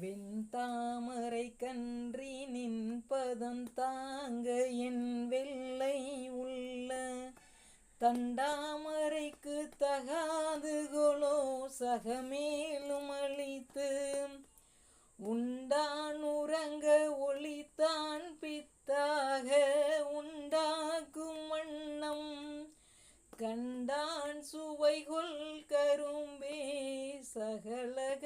வெண்தாமரை கன்றி நின்பதம் தாங்க என் வெள்ளை உள்ள. தண்டாமரைக்கு தகாதுகளோ சகமேலும் அழித்து உண்டான் உறங்க ஒளித்தான் பித்தாக. உண்டாக்கும் வண்ணம் கண்டான் சுவைகொள் கரும்பே சகலக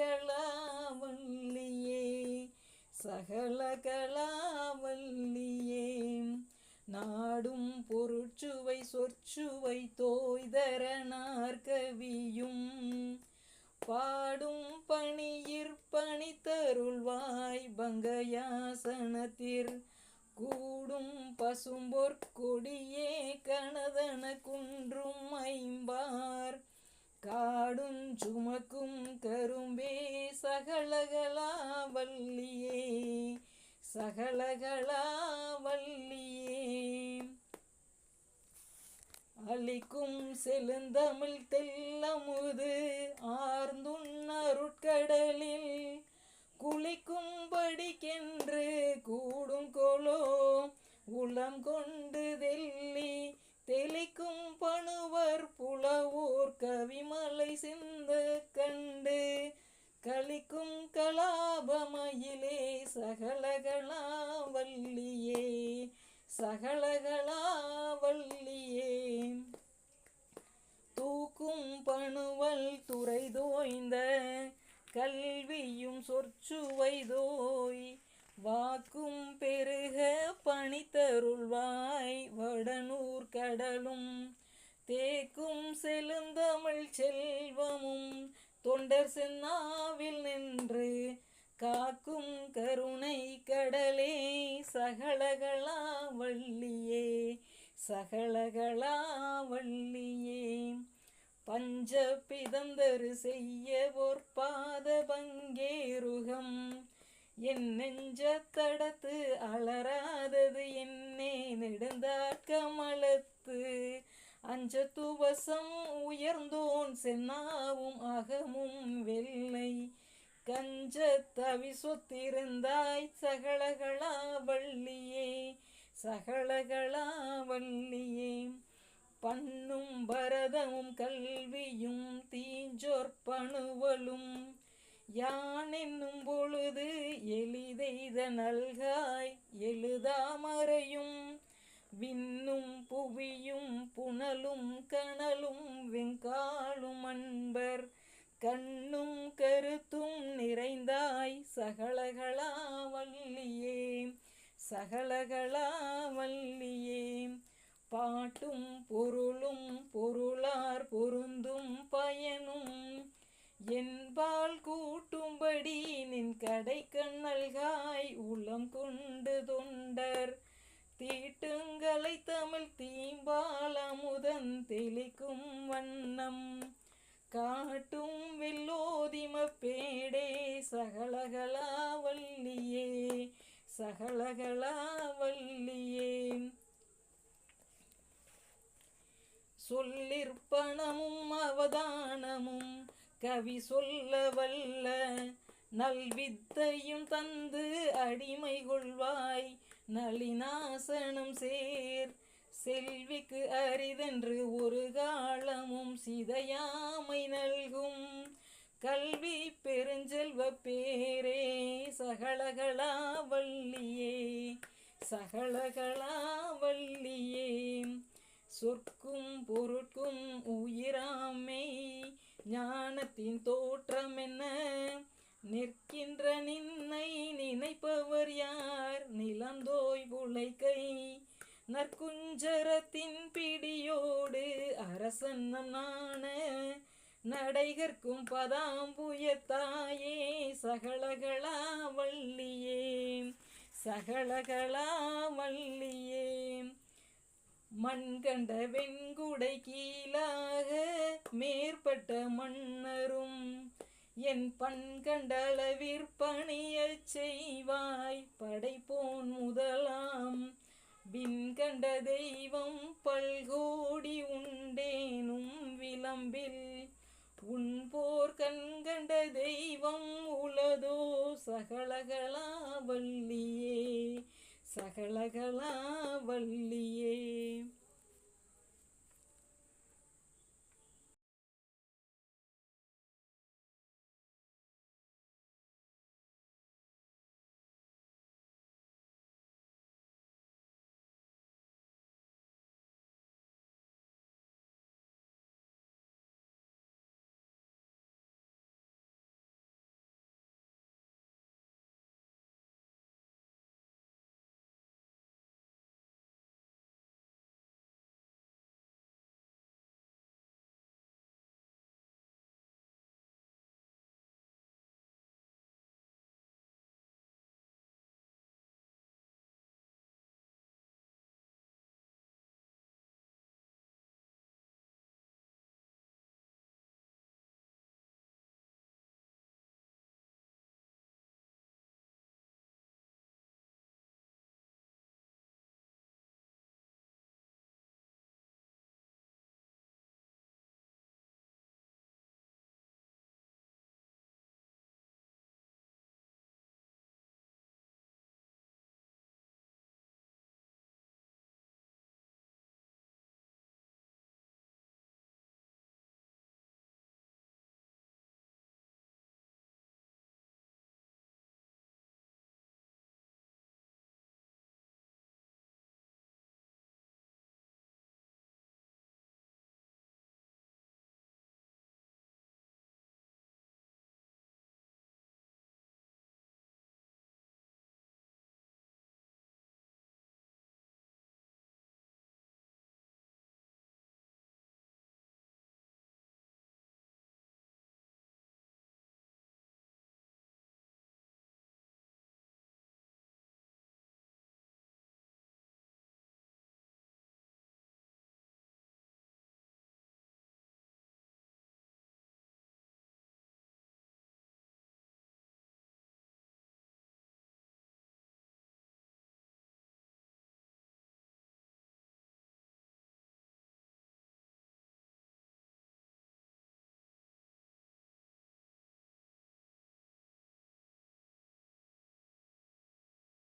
சகலகலாவல்லியே. நாடும் பொருட்சுவை சொற்சுவை தோய்தரனார் கவியும் பாடும் பணியிற் பணித்தருள்வாய் பங்கயாசனத்திற். கூடும் பசும்பொற்கொடியே கணதன குன்றும் ஐம்பா சகலகலாவல்லியே அளிக்கும் செழுந்தமிழ் தெல்லமுது ஆர்ந்துண்ணருட்கடலில் குளிக்கும்படிக்கென்று கூடும் கொலோ. உளம் கொண்டு தெல்லி தெளிக்கும் கலாபமயிலே சகலகலாவல்லியே தூக்கும் பணுவல் துறை தோய்ந்த கல்வியும் சொற்சுவைதோய் வாக்கும் பெருக பணித்தருள்வாய் வடனூர் கடலும் தேக்கும் செழுந்தமிழ் செல்வமும் தொண்டர் சென்னாவில் நின்று காக்கும் கருணை கடலே சகலகளா வள்ளியே சகலகளா வள்ளியே. பஞ்ச பிதந்தரு செய்ய பாத பங்கேருகம் என் நெஞ்ச தடத்து அலராதது என்னே நெடுந்தாட்கமலத்து அஞ்ச துவசம் உயர்ந்தோன் சென்னாவும் அகமும் வெள்ளை கஞ்ச தவி சொத்திருந்தாய் சகலகளா வள்ளியே பண்ணும் பரதமும் கல்வியும் தீஞ்சொற்பணுவலும் யான் என்னும் பொழுது எளிதெய்த நல்காய் எழுதாமறையும் விண்ணும் புவியும் புனலும் கனலும் வெங்காலும் அன்பர் கண்ணும் கருத்தும் நிறைந்தாய் சகலகலாவல்லியே சகலகலாவல்லியே பாட்டும் பொருளும் பொருளார் பொருந்தும் பயனும். என்பால் கூட்டும்படி நின் கடை கண்ணல்காய் உளம் கொண்டு தொண்டர். தீட்டுங்களை தமிழ் தீம்பால் அமுதன் தெளிக்கும் வண்ணம். காட்டும் வெல்லோதிம பேடே சகலகலாவல்லியே சகலகலாவல்லியே சொல்லிற்பணமும் அவதானமும் கவி சொல்ல வல்ல நல்வித்தையும் தந்து அடிமை கொள்வாய் நளினாசனம் சேர் செல்விக்கு அரிதென்று ஒரு காலமும் சிதையாமை நல்கும். கல்வி பெருஞ்செல்வ பேரே சகலகலாவல்லியே சகலகலாவல்லியே சொற்கும் பொருட்கும் உயிராமை ஞானத்தின் தோற்றம் என்ன நிற்கின்ற நின்னை நினைப்பவர் யார்? நிலந்தோய் உழைக்க நற்குஞ்சரத்தின் பிடியோடு அரசன்னான நாண நடைகற்கும் பதாம்புயத்தாயே சகலகலாவல்லியே சகலகலாவல்லியே மண் கண்ட வெண்குடை கீழாக மேற்பட்ட மன்னரும் என் பண் கண்டளவிற்பணியச் செய்வாய் படைப்போன் முதலாம் விண்கண்ட தெய்வம் பல்கோடி உண்டேனும் விளம்பில். உன் போர் கண்கண்ட தெய்வம் உளதோ சகலகலா வள்ளியே சகலகலா வள்ளியே